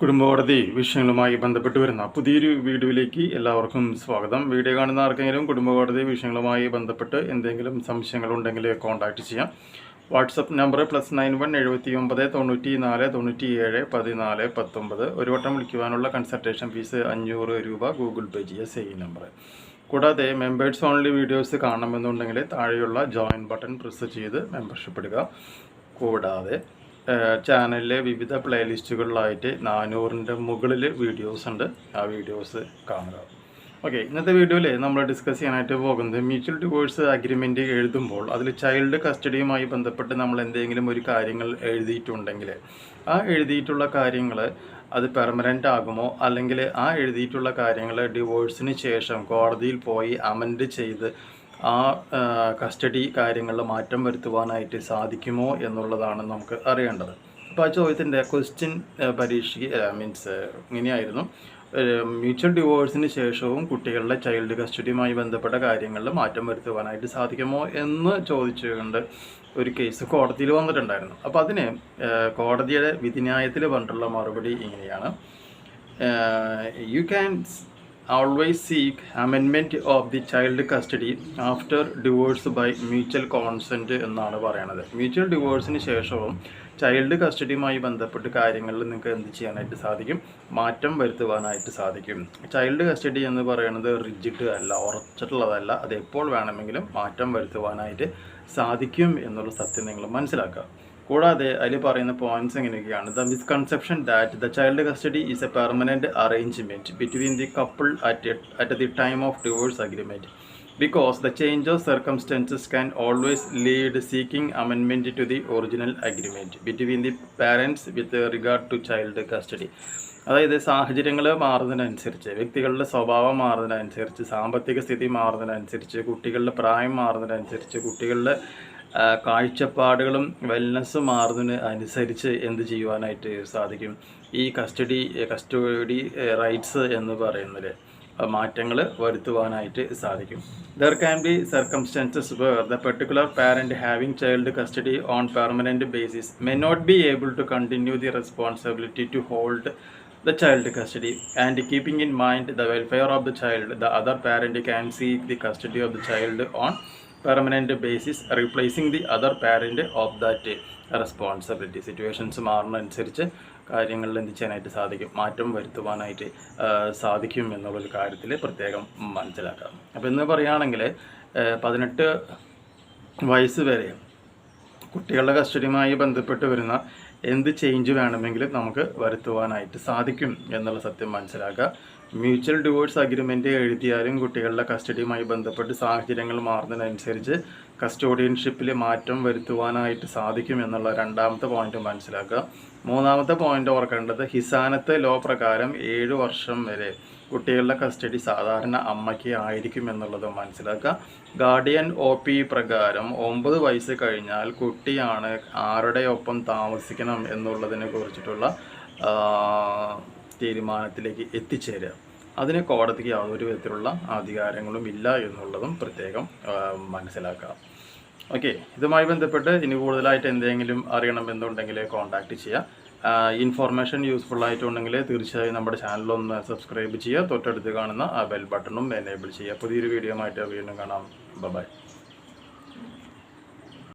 കുടുംബകോടതി വിഷയങ്ങളുമായി ബന്ധപ്പെട്ട് വരുന്ന പുതിയൊരു വീഡിയോയിലേക്ക് എല്ലാവർക്കും സ്വാഗതം. വീഡിയോ കാണുന്ന ആർക്കെങ്കിലും കുടുംബകോടതി വിഷയങ്ങളുമായി ബന്ധപ്പെട്ട് എന്തെങ്കിലും സംശയങ്ങളുണ്ടെങ്കിൽ കോൺടാക്ട് ചെയ്യാം. WhatsApp number plus nine one എഴുപത്തി ഒമ്പത് തൊണ്ണൂറ്റി നാല് തൊണ്ണൂറ്റി ഏഴ് പതിനാല് പത്തൊമ്പത്. ഒരു വട്ടം വിളിക്കുവാനുള്ള കൺസൾട്ടേഷൻ ഫീസ് അഞ്ഞൂറ് രൂപ ഗൂഗിൾ പേ ചെയ്യുക സെയിം നമ്പർ കൂടാതെ മെമ്പേഴ്സ് ഓൺലി വീഡിയോസ് കാണണമെന്നുണ്ടെങ്കിൽ താഴെയുള്ള ജോയിൻ ബട്ടൺ പ്രസ് ചെയ്ത് മെമ്പർഷിപ്പ് എടുക്കുക കൂടാതെ ചാനലിലെ വിവിധ പ്ലേലിസ്റ്റുകളിലായിട്ട് നാനൂറിന്റെ മുകളിൽ വീഡിയോസ് ഉണ്ട്. ആ വീഡിയോസ് കാണുക. ഓക്കെ ഇന്നത്തെ വീഡിയോയിൽ നമ്മൾ ഡിസ്കസ് ചെയ്യാനായിട്ട് പോകുന്നത് മ്യൂച്വൽ ഡിവോഴ്സ് അഗ്രിമെന്റ് എഴുതുമ്പോൾ അതിൽ ചൈൽഡ് കസ്റ്റഡിയുമായി ബന്ധപ്പെട്ട് നമ്മൾ എന്തെങ്കിലും ഒരു കാര്യങ്ങൾ എഴുതിയിട്ടുണ്ടെങ്കിൽ ആ എഴുതിയിട്ടുള്ള കാര്യങ്ങൾ അത് പെർമനന്റ് ആകുമോ? അല്ലെങ്കിൽ ആ എഴുതിയിട്ടുള്ള കാര്യങ്ങൾ ഡിവോഴ്സിന് ശേഷം കോടതിയിൽ പോയി അമെൻഡ് ചെയ്ത് ആ കസ്റ്റഡി കാര്യങ്ങളിൽ മാറ്റം വരുത്തുവാനായിട്ട് സാധിക്കുമോ എന്നുള്ളതാണ് നമുക്ക് അറിയേണ്ടത്. അപ്പോൾ ആ ചോദ്യത്തിന്റെ ക്വസ്റ്റ്യൻ പരീക്ഷയ്ക്ക് മീൻസ് ഇങ്ങനെയായിരുന്നു. മ്യൂച്വൽ ഡിവോഴ്സിന് ശേഷവും കുട്ടികളുടെ ചൈൽഡ് കസ്റ്റഡിയുമായി ബന്ധപ്പെട്ട കാര്യങ്ങളിൽ മാറ്റം വരുത്തുവാനായിട്ട് സാധിക്കുമോ എന്ന് ചോദിച്ചുകൊണ്ട് ഒരു കേസ് കോടതിയിൽ വന്നിട്ടുണ്ടായിരുന്നു. അപ്പോൾ അതിന് കോടതിയുടെ വിധിന്യായത്തിൽ പറഞ്ഞിട്ടുള്ള മറുപടി ഇങ്ങനെയാണ്. You can always seek amendment of the child custody after divorce by mutual consent എന്നാണ് പറയണത്. മ്യൂച്വൽ ഡിവോഴ്സിന് ശേഷവും ചൈൽഡ് കസ്റ്റഡിയുമായി ബന്ധപ്പെട്ട് കാര്യങ്ങളിൽ നിങ്ങൾക്ക് എന്ത് ചെയ്യാനായിട്ട് സാധിക്കും? മാറ്റം വരുത്തുവാനായിട്ട് സാധിക്കും. ചൈൽഡ് കസ്റ്റഡി എന്ന് പറയുന്നത് റിജിഡ് അല്ല ഉറച്ചിട്ടുള്ളതല്ല. അത് എപ്പോൾ വേണമെങ്കിലും മാറ്റം വരുത്തുവാനായിട്ട് സാധിക്കും എന്നുള്ള സത്യം നിങ്ങൾ മനസ്സിലാക്കുക. കൂടാതെ അതിൽ പറയുന്ന പോയിന്റ്സ് എങ്ങനെയൊക്കെയാണ്? The misconception that the child custody is a permanent arrangement between the couple at at the time of divorce agreement because the change of circumstances can always lead seeking അമെൻമെന്റ് to the original agreement between the parents with regard to child custody അതായത് സാഹചര്യങ്ങൾ മാറുന്നതിനനുസരിച്ച് വ്യക്തികളുടെ സ്വഭാവം മാറുന്നതിനനുസരിച്ച് സാമ്പത്തിക സ്ഥിതി മാറുന്നതിനനുസരിച്ച് കുട്ടികളുടെ പ്രായം മാറുന്നതിനനുസരിച്ച് കുട്ടികളുടെ കാഴ്ചപ്പാടുകളും വെൽനസ് മാറുന്നതിന് അനുസരിച്ച് എന്ത് ചെയ്യുവാനായിട്ട് സാധിക്കും? ഈ കസ്റ്റഡി കസ്റ്റഡി റൈറ്റ്സ് എന്ന് പറയുന്നത് മാറ്റങ്ങൾ വരുത്തുവാനായിട്ട് സാധിക്കും. There can be circumstances where the particular parent having child custody on permanent basis may not be able to continue the responsibility to hold the child custody. And keeping in mind the welfare of the child the other parent can seek the custody of the child on permanent basis replacing the other parent of that responsibility situations മാറുന്നതനുസരിച്ച് കാര്യങ്ങളിൽ എന്ത് ചെയ്യാനായിട്ട് സാധിക്കും? മാറ്റം വരുത്തുവാനായിട്ട് സാധിക്കും എന്നുള്ളൊരു കാര്യത്തിൽ പ്രത്യേകം മനസ്സിലാക്കാം. അപ്പോൾ എന്ന് പറയുകയാണെങ്കിൽ പതിനെട്ട് വയസ്സ് വരെ കുട്ടികളുടെ കസ്റ്റഡിയുമായി ബന്ധപ്പെട്ട് വരുന്ന എന്ത് ചേഞ്ച് വേണമെങ്കിലും നമുക്ക് വരുത്തുവാനായിട്ട് സാധിക്കും എന്നുള്ള സത്യം മനസ്സിലാക്കുക. മ്യൂച്വൽ ഡിവോഴ്സ് അഗ്രിമെന്റ് എഴുതിയാലും കുട്ടികളുടെ കസ്റ്റഡിയുമായി ബന്ധപ്പെട്ട് സാഹചര്യങ്ങൾ മാറുന്നതിനനുസരിച്ച് കസ്റ്റോഡിയൻഷിപ്പിൽ മാറ്റം വരുത്തുവാനായിട്ട് സാധിക്കും എന്നുള്ള രണ്ടാമത്തെ പോയിന്റ് മനസ്സിലാക്കുക. മൂന്നാമത്തെ പോയിന്റ് ഓർക്കേണ്ടത് ഹിസാനത്തെ ലോ പ്രകാരം ഏഴ് വർഷം വരെ കുട്ടികളുടെ കസ്റ്റഡി സാധാരണ അമ്മയ്ക്ക് ആയിരിക്കും എന്നുള്ളത് മനസ്സിലാക്കുക. ഗാർഡിയൻ ഒ പി പ്രകാരം ഒമ്പത് വയസ്സ് കഴിഞ്ഞാൽ കുട്ടിയാണ് ആരുടെ ഒപ്പം താമസിക്കണം എന്നുള്ളതിനെ കുറിച്ചിട്ടുള്ള തീരുമാനത്തിലേക്ക് എത്തിച്ചേരുക. അതിന് കോടതിക്ക് യാതൊരു വിധത്തിലുള്ള അധികാരങ്ങളും ഇല്ല എന്നുള്ളതും പ്രത്യേകം മനസ്സിലാക്കുക. ഓക്കെ ഇതുമായി ബന്ധപ്പെട്ട് ഇനി കൂടുതലായിട്ട് എന്തെങ്കിലും അറിയണമെന്നുണ്ടെങ്കിൽ കോൺടാക്റ്റ് ചെയ്യുക. ഇൻഫോർമേഷൻ യൂസ്ഫുൾ ആയിട്ടുണ്ടെങ്കിൽ തീർച്ചയായും നമ്മുടെ ചാനലൊന്ന് സബ്സ്ക്രൈബ് ചെയ്യുക. തൊട്ടടുത്ത് കാണുന്ന ആ ബെൽ ബട്ടണും എനേബിൾ ചെയ്യുക. പുതിയൊരു വീഡിയോ ആയിട്ട് വീണ്ടും കാണാം. ബൈ